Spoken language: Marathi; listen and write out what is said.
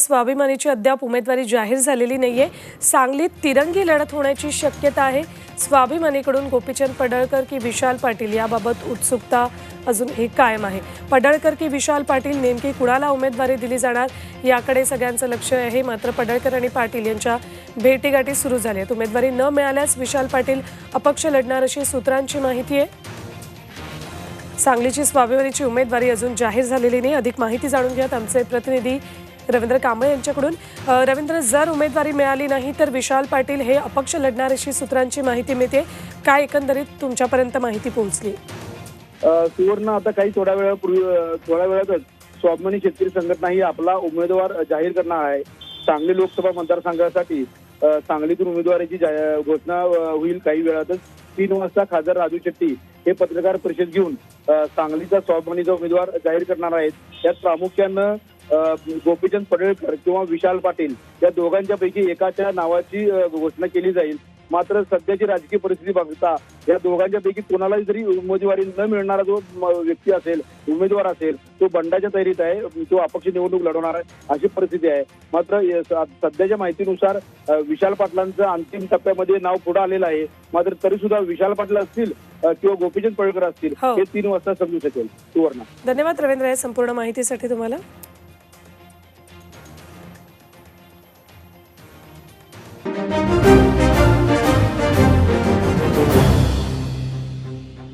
स्वाभिमानीची अद्याप उमेदवारी जाहीर झालेली नाहीये. सांगलीत तिरंगी लढत होण्याची शक्यता आहे. स्वाभिमानीकडून गोपीचंद पडळकर की विशाल पाटील याबाबत उत्सुकता अजूनही कायम आहे. पडळकर की विशाल पाटील नेमकी कुणाला उमेदवारी दिली जाणार याकडे सगळ्यांचं लक्ष आहे. मात्र पडळकर आणि पाटील यांच्या भेटीगाठी सुरू झाल्या आहेत. उमेदवारी न मिळाल्यास विशाल पाटील अपक्ष लढणार अशी सूत्रांची माहिती आहे. सांगलीची स्वाभिमानीची उमेदवारी अजून जाहीर झालेली नाही. अधिक माहिती जाणून घ्यात आमचे प्रतिनिधी रवींद्र कांबळे यांच्याकडून. रवींद्र जर उमेदवारी मिळाली नाही तर विशाल पाटील हे अपक्ष लढणार अशी सूत्रांची माहिती मिळते. काय एकंदरीत तुमच्यापर्यंत माहिती पोहोचली? सुवर्ण आता काही थोड्या वेळापूर्वी थोड्या वेळातच स्वाभिमानी शेतकरी संघटना ही आपला उमेदवार जाहीर करणार आहे. सांगली लोकसभा मतदारसंघासाठी सांगलीतून उमेदवाराची जा- घोषणा होईल काही वेळातच. तीन वाजता खासदार राजू शेट्टी हे पत्रकार परिषद घेऊन सांगलीचा स्वाभिमानीचा उमेदवार जाहीर करणार आहेत. यात प्रामुख्यानं गोपीचंद पडळकर किंवा विशाल पाटील या दोघांच्या पैकी एकाच्या नावाची घोषणा केली जाईल. मात्र सध्याची राजकीय परिस्थिती बघता या दोघांच्या पैकी कोणालाही जरी उमेदवारी न मिळणारा जो व्यक्ती असेल उमेदवार असेल तो बंडाच्या तयारीत आहे. तो अपक्ष निवडणूक लढवणार आहे अशी परिस्थिती आहे. मात्र सध्याच्या माहितीनुसार विशाल पाटलांचं अंतिम टप्प्यामध्ये नाव पुढे आलेलं आहे. मात्र तरी सुद्धा विशाल पाटील असतील किंवा गोपीचंद पडळकर असतील हो. हे तीन वाजता समजू शकेल. सुवर्ण. धन्यवाद रवींद्र या संपूर्ण माहितीसाठी तुम्हाला.